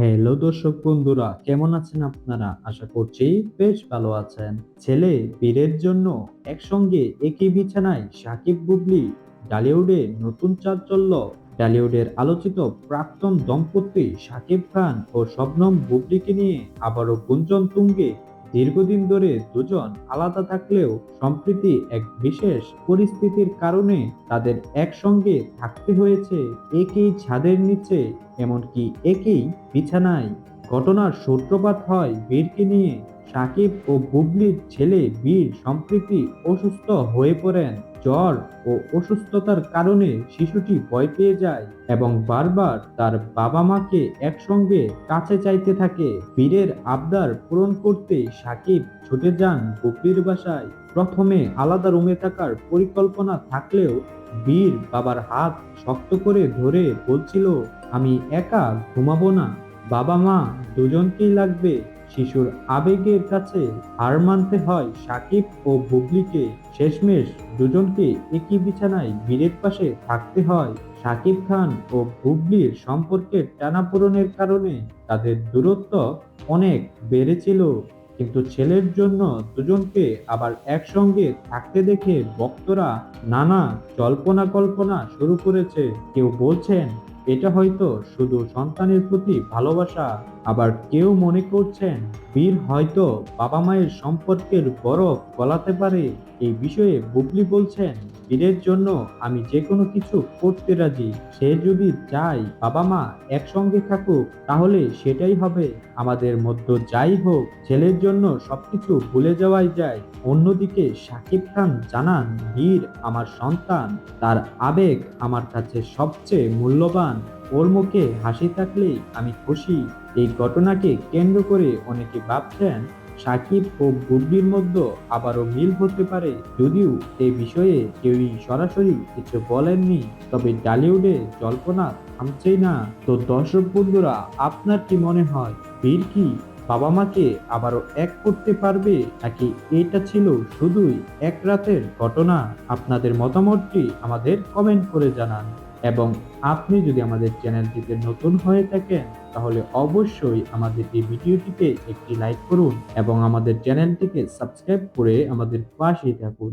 Hello দর্শক বন্ধুরা, কেমন আছেন আপনারা? আশা করছি বেশ ভালো আছেন। ছেলে বীরের জন্য একসঙ্গে একই বিছানায় সাকিব বুবলি ডালিউডে নতুন চাঞ্চল্য। ডালিউডের আলোচিত প্রাক্তন দম্পতি সাকিব খান ও শবনম বুবলিকে নিয়ে আবারও গুঞ্জন তুঙ্গে দীর্ঘদিন ধরে দুজন আলাদা থাকলেও সম্প্রীতি এক বিশেষ পরিস্থিতির কারণে তাদের একসঙ্গে থাকতে হয়েছে একই ছাদের নিচে, এমনকি একই বিছানায়। ঘটনার সূত্রপাত হয় বীরকে নিয়ে। সাকিব ও বুবলির ছেলে বীর সম্প্রীতি অসুস্থ হয়ে পড়েন। জ্বর ও অসুস্থতার কারণে শিশুটি ভয় পেয়ে যায় এবং বারবার তার বাবা মাকে একসঙ্গে কাছে চাইতে থাকে। বীরের আবদার পূরণ করতে সাকিব ছুটে যান বুবলির বাসায়। প্রথমে আলাদা রুমে থাকার পরিকল্পনা থাকলেও বীর বাবার হাত শক্ত করে ধরে বলছিল, আমি একা ঘুমাবো না। বাবা মা দুজনকেই লাগবে। শিশুর আবেগের কাছে হার মানতে হয় সাকিব ও বুবলিকে। শেষমেশ দুজনকে একই বিছানায় বীরের পাশে থাকতে হয়। সাকিব খান ও বুবলির সম্পর্কের টানাপোড়েনের কারণে তাদের দূরত্ব অনেক বেড়েছিল। কিন্তু ছেলের জন্য দুজনকে আবার একসঙ্গে থাকতে দেখে ভক্তরা নানা জল্পনা কল্পনা শুরু করেছে। কেউ বলছেন এটা হয়তো শুধু সন্তানের প্রতি ভালোবাসা, আবার কেউ মনে করছেন বীর হয়তো বাবা মায়ের সম্পর্কের বরফ গলাতে পারে। এই বিষয়ে বুবলি বলছেন বীরের জন্য আমি যে কোনো কিছু করতে রাজি। সে যদি চায় বাবা মা একসঙ্গে থাকুক, তাহলে সেটাই হবে। আমাদের মধ্যে যাই হোক, ছেলের জন্য সবকিছু ভুলে যাওয়াই যায়। অন্যদিকে সাকিব খান জানান বীর আমার সন্তান। তার আবেগ আমার কাছে সবচেয়ে মূল্যবান। ওর মুখে হাসি থাকলেই আমি খুশি। এই ঘটনাকে কেন্দ্র করে অনেকে ভাবছেন সাকিব ও বুবলির মধ্যে আবারও মিল হতে পারে। যদিও এ বিষয়ে কেউই সরাসরি কিছু বলেননি, তবে ডালিউডে জল্পনা থামছেই না। তো দর্শক বন্ধুরা, আপনার কি মনে হয়, বীর কি বাবা মাকে আবারও এক করতে পারবে, নাকি এটা ছিল শুধুই এক রাতের ঘটনা? আপনাদের মতামতটি আমাদের কমেন্ট করে জানান। এবং আপনি যদি আমাদের চ্যানেলটিতে নতুন হয়ে থাকেন, তাহলে অবশ্যই আমাদের এই ভিডিওটিতে একটি লাইক করুন এবং আমাদের চ্যানেলটিকে সাবস্ক্রাইব করে আমাদের পাশে থাকুন।